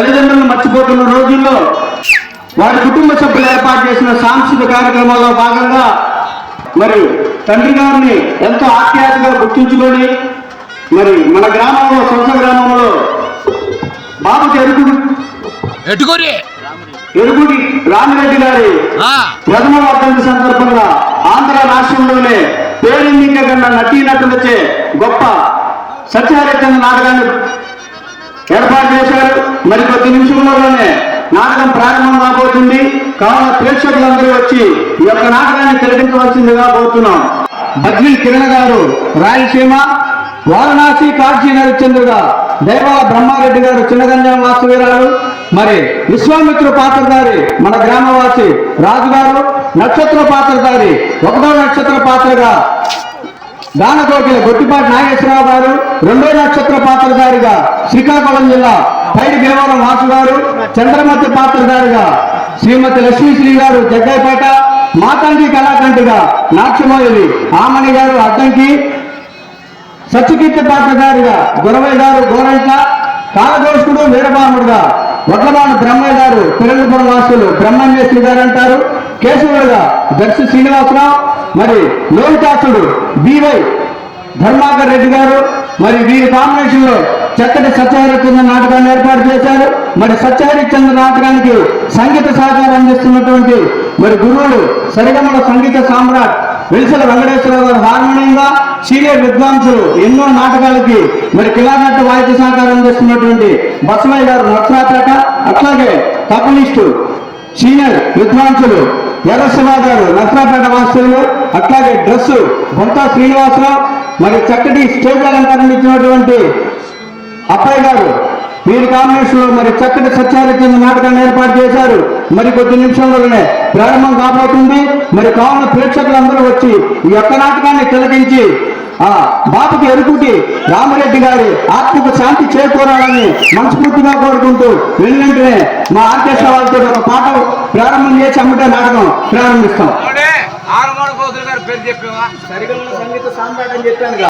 తల్లిదండ్రులను మర్చిపోతున్న రోజుల్లో వారి కుటుంబ సభ్యులు ఏర్పాటు చేసిన సాంస్కృతిక కార్యక్రమాల్లో భాగంగా మరి తండ్రి గారిని ఎంతో ఆప్యాయతగా గుర్తుంచుకొని మరి మన గ్రామంలో సొంత గ్రామంలో బాబు ఎరుగుడి ఎటుకోరి ఎరుగుడి రామిరెడ్డి గారి ప్రథమ వర్ధంతి సందర్భంగా ఆంధ్ర రాష్ట్రంలోనే పేరెన్నికగన్న నటీనటులచే గొప్ప సత్యహరిచంద్ర నాటకాన్ని ఏర్పాటు చేశారు. మరి కొద్ది నిమిషంలోనే నాటకం ప్రారంభం కాబోతుంది. కావున ప్రేక్షకులందరూ వచ్చి ఈ యొక్క నాటకాన్ని తిలకించవలసిందిగా కోరుతున్నాం. బద్రి కిరణ్ గారు రాయలసీమ వారణాసి కాశీ నరచంద్రుగా దైవాల బ్రహ్మారెడ్డి గారు చిన్నగంజం వాసువీరాలు మరి విశ్వామిత్ర పాత్రధారి మన గ్రామవాసి రాజుగారు నక్షత్ర పాత్రధారి ఒకటో నక్షత్ర పాత్రగా గానకోకిల గొట్టిపాటి నాగేశ్వరరావు గారు రెండో నక్షత్ర పాత్రధారిగా శ్రీకాకుళం జిల్లా పైడి భీమవరం వాసు గారు చంద్రమతి పాత్రధారిగా శ్రీమతి లక్ష్మీశ్రీ గారు జగ్గైపేట మాతాంగి కళాకంఠిగా నాక్షమోయలి ఆమణి గారు అద్దంకి సత్యకీర్తి పాత్రధారిగా గురవయ్య గారు గోరంట కాలదోషుడు వీరబాముడుగా వడ్లమాన బ్రహ్మయ్య గారు పిరంగపురం వాసులు బ్రహ్మణ్యేశ్వరి గారు అంటారు. కేశవుడుగా దర్శి శ్రీనివాసరావు మరి లోహితాసుడు బివై ధర్మాకర్ రెడ్డి గారు మరి వీరి కాంబినేషన్లో చక్కటి సత్యహరిచంద్ర నాటకాన్ని ఏర్పాటు చేశారు. మరి సత్యహరిచంద్ర నాటకానికి సంగీత సహకారం అందిస్తున్నటువంటి మరి గురువులు సరిగమల సంగీత సామ్రాట్ వెలిసల వెంకటేశ్వరరావు గారు హార్మోనియంగా సీనియర్ విద్వాంసులు ఎన్నో నాటకాలకి మరి కిలానట్టు వాయిద్య సహకారం అందిస్తున్నటువంటి బసమయ్య గారు నర్సరాపేట అట్లాగే తపలిస్టు సీనియర్ విద్వాంసులు ఎర్రశివ గారు నర్సరాపేట వాస్తువులు అట్లాగే డ్రెస్సు బొంతా శ్రీనివాసరావు మరి చక్కటి స్టేజ్ అలంకరణ ఇచ్చినటువంటి అప్పయ్య గారు వీరి కాంబినేషన్లో మరి చక్కటి సత్యారిచంద్ర నాటకాన్ని ఏర్పాటు చేశారు. మరి కొద్ది నిమిషంలోనే ప్రారంభం కాబోతుంది. మరి కావున ప్రేక్షకులందరూ వచ్చి ఈ యొక్క నాటకాన్ని తిలకించి ఆ బాపకి ఎరుకుటి రామరెడ్డి గారి ఆత్మకు శాంతి చేకూరాలని మనస్ఫూర్తిగా కోరుకుంటూ వెన్నంటనే మా ఆర్కెస్ట్రా వాళ్ళతో ఒక పాట ప్రారంభం చేసి అమ్మటే నాటకం ప్రారంభిస్తాం. ఆరు మూడు గారు పేరు చెప్పావా? సరిగల సంగీత సామ్రాట్ అని చెప్పాను